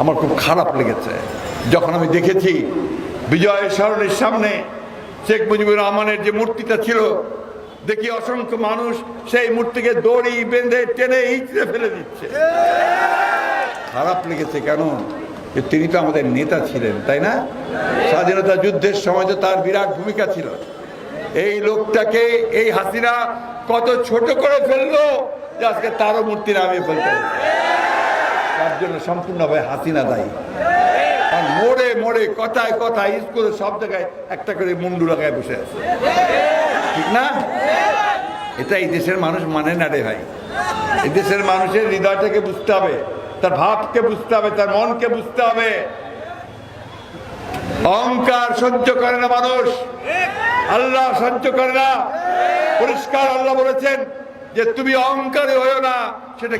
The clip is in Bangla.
আমার খুব খারাপ লেগেছে। যখন আমি দেখেছি বিজয় সরণের সামনে শেখ মুজিবুর রহমানের যে মূর্তিটা ছিল, দেখি অসংখ্য মানুষ সেই মূর্তিকে দড়ি বেঁধে টেনে ইঁচড়ে ফেলে দিচ্ছে। খারাপ লেগেছে কেন? তিনি তো আমাদের নেতা ছিলেন, তাই না? স্বাধীনতা যুদ্ধের সময় তো তার বিরাট ভূমিকা ছিল। এই লোকটাকে, এই হাসিনা কত ছোট করে ফেলল যে আজকে তারও মূর্তি নামিয়ে ফেলতে। তার জন্য সম্পূর্ণভাবে হাসিনা দায়ী। আর মোড়ে মোড়ে, কথায় কথায়, স্কুলে সব জায়গায় একটা করে মুন্ডু লাগায় বসে আছে। ঠিক না? এটা এই দেশের মানুষ মানে না রে ভাই। এই দেশের মানুষের হৃদয়টাকে বুঝতে হবে, তার ভাবকে বুঝতে হবে, তার মনকে বুঝতে হবে। অহংকার সহ্য করে না মানুষ। আল্লাহ সহ্য করে না। পরিষ্কার আল্লাহ বলেছেন যে তুমি অহংকারী হয়েও না, সেটা